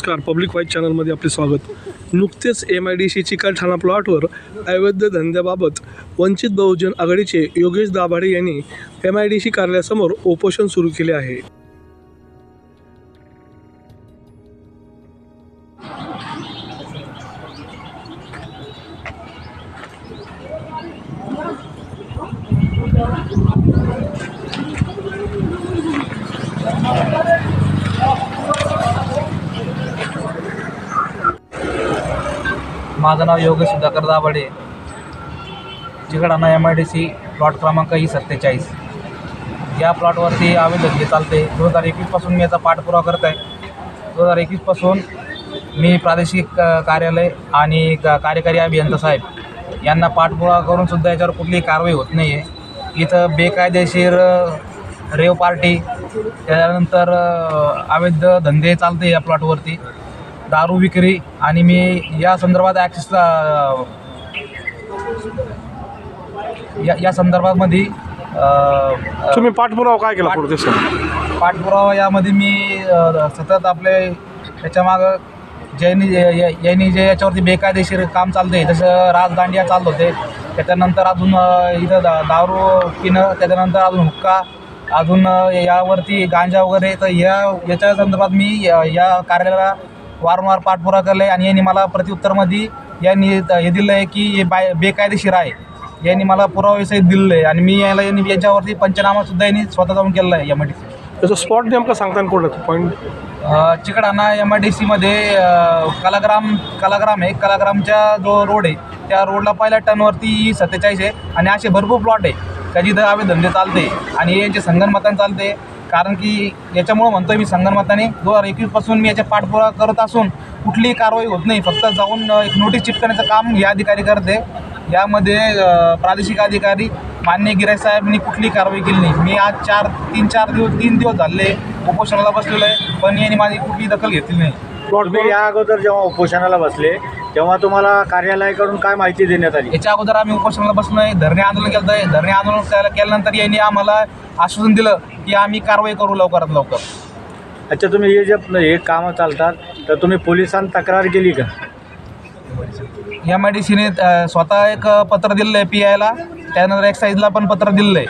नमस्कार. Public wise चॅनलमध्ये आपले स्वागत. नुकतेच M I D C Chikalthana प्लॉटवर अवैध धंद्याबाबत वंचित बहुजन आघाडीचे योगेश दाभाडे यांनी एम आय डी सी कार्यालयासमोर उपोषण सुरू केले आहे. माझं नाव Yogesh Sudhakar Dabhade. Chikalthana M I D C plot क्रमांक ही सत्तेचाळीस. या प्लॉटवरती अवैध धंदे चालते. दोन हजार एकवीसपासून मी याचा पाठपुरावा करत आहे दोन हजार एकवीसपासून मी प्रादेशिक कार्यालय आणि कार्यकारी अभियंता साहेब यांना पाठपुरावा करून सुद्धा याच्यावर कुठलीही कारवाई होत नाही आहे इथं बेकायदेशीर रेव पार्टी त्याच्यानंतर अवैध धंदे चालते या प्लॉटवरती दारू विक्री आणि मी या संदर्भात ॲक्सेसला या या संदर्भामध्ये तुम्ही पाठपुरावा काय केला पुढे. पाठपुरावा यामध्ये मी अ, सतत आपले त्याच्यामागं ज्यांनी यांनी जे याच्यावरती बेकायदेशीर काम चालते जसं राजदांडिया चालत होते त्याच्यानंतर अजून अ, इथं दा दारू पिणं त्याच्यानंतर अजून हुक्का अजून अ, यावरती गांजा वगैरे तर या याच्या संदर्भात मी या या कार्यालयाला वारंवार पाठपुरावा केला आहे आणि यांनी मला प्रत्युत्तरमध्ये यांनी हे दिलं आहे की हे बाय बेकायदेशीर आहे. यांनी मला पुराव्यासहित दिलेलं आहे आणि मी याला यांनी याच्यावरती पंचनामासुद्धा यांनी स्वतः जाऊन केलेला आहे एम आय डी त्याचा स्पॉट नेमका सांगता कुठं point Chikalthana M I D सीमध्ये कलाग्राम कलाग्राम आहे. कलाग्रामच्या जो रोड आहे त्या रोडला पहिल्या टर्नवरती सत्तेचाळीस आहे आणि असे भरपूर प्लॉट आहे. का जिथं आम्ही धंदे चालते आणि यांचे संगणमताने चालते कारण की याच्यामुळं म्हणतोय मी संगणमताने दोन हजार एकवीसपासून मी याच्या पाठपुरावा करत असून कुठलीही कारवाई होत नाही. फक्त जाऊन एक नोटीस चिटकण्याचं काम हे अधिकारी करते. यामध्ये प्रादेशिक अधिकारी मान्य गिराय साहेबांनी कुठलीही कारवाई केली नाही. मी आज चार तीन चार दिवस तीन दिवस झाले उपोषणाला बसलेलो आहे पण यांनी माझी कुठलीही दखल घेतली नाही. या अगोदर जेव्हा उपोषणाला बसले तेव्हा तुम्हाला कार्यालयाकडून काय माहिती देण्यात आली? याच्या अगोदर आम्ही उपोषणाला आहे धरणे आंदोलन केलं आहे धरणे आंदोलन केल्या- केल्यानंतर यांनी आम्हाला आश्वासन दिलं की आम्ही कारवाई करू लवकरात लवकर. अच्छा तुम्ही हे जे हे कामं चालतात तर तुम्ही पोलिसांत तक्रार केली का? एम आय डी सीने स्वतः एक पत्र दिलेलं आहे पी आयला त्यानंतर एक्साईजला पण पत्र दिलेलं आहे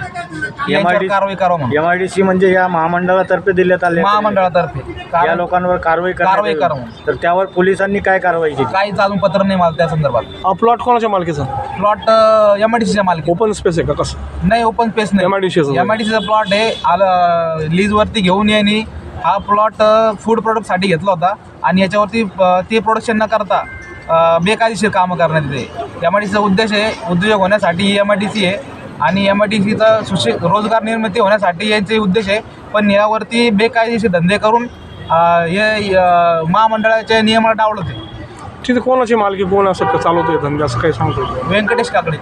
की यांच्यावर कारवाई करावं म्हणून. एम आय डी सी म्हणजे या महामंडळातर्फे देण्यात आले. महामंडळातर्फे. या लोकांवर कारवाई करण्यात कारवाई यावी. करा म्हणून. तर त्यावर पोलिसांनी काय कारवाई केली? काहीच अजून पत्र नाही मला त्या संदर्भात. हा प्लॉट कोणाच्या मालकीचा? प्लॉट एम आय डी सीच्या मालकी. ओपन स्पेस आहे का? कसं? नाही ओपन स्पेस नाही. MIDC चं. एम आय डी सीचा प्लॉट आहे. आलं लीजवरती घेऊन यांनी हा प्लॉट फूड प्रोडक्टसाठी घेतला होता. आणि याच्यावरती अ, ते प्रोडक्शन न करता अ, बेकायदेशीर कामं करण्यात येते. एम आय डी सीचा उद्देश आहे उद्योजक होण्यासाठी ही एम आय डी सी आहे. आणि एम आय डी सीचा सुशि रोजगार निर्मिती होण्यासाठी यांचे उद्देश आहे. पण यावरती बेकायदेशीर धंदे करून अ, हे अ, महामंडळाच्या नियमाला डावलं ते तिथे कोणाची मालकी कोण असं का चालवतोय धंदे असं काही सांगतो व्यंकटेश काकडे.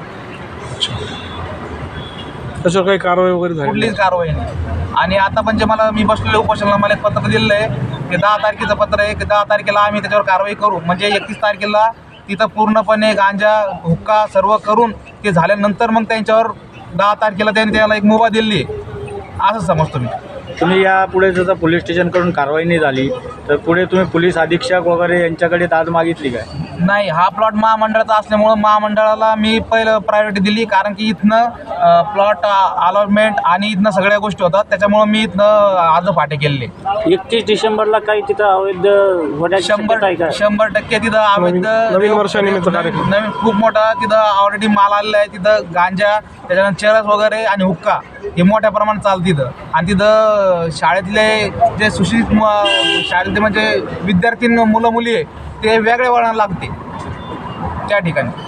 त्याच्यावर काही कारवाई वगैरे झाली कुठलीच कारवाई नाही. आणि आता म्हणजे मला मी बसलेलो उपोषणाला मला एक पत्र दिलेलं आहे. की दहा तारखेचं पत्र आहे. की दहा तारखेला आम्ही त्याच्यावर कारवाई करू. म्हणजे एकतीस तारखेला तिथं पूर्णपणे गांजा हुक्का सर्व करून ते झाल्यानंतर मग त्यांच्यावर दहा तारखेला त्यांनी त्याला एक मुभा दिली आहे. असं समजतो मी. तुम्ही या पुढे जसं पोलीस स्टेशनकडून कारवाई नाही झाली तर पुढे तुम्ही पोलीस अधीक्षक वगैरे यांच्याकडे दाद मागितली काय? नाही हा प्लॉट महामंडळाचा असल्यामुळं महामंडळाला मी पहिलं प्रायोरिटी दिली कारण की इथनं प्लॉट अलॉटमेंट आणि इथनं सगळ्या गोष्टी होतात. त्याच्यामुळं मी इथनं आज फाटे केलेले. एकतीस डिसेंबरला काही तिथं अवैध होण्याची शक्यता आहे शंभर का? शंभर टक्के तिथं अवैध नवीन- नवीन वर्षानिमित्त नवीन कार्यक्रम. नवीन खूप मोठा तिथं ऑलरेडी माल आलेला आहे. तिथं गांजा त्याच्यानंतर चरस वगैरे आणि हुक्का हे मोठ्या प्रमाणात चालतं तिथं. आणि तिथं शाळेतले जे सुशिक्षित म- शाळेतले म्हणजे विद्यार्थी मुलं मुली आहे ते वेगळ्या वळण लागते. त्या ठिकाणी.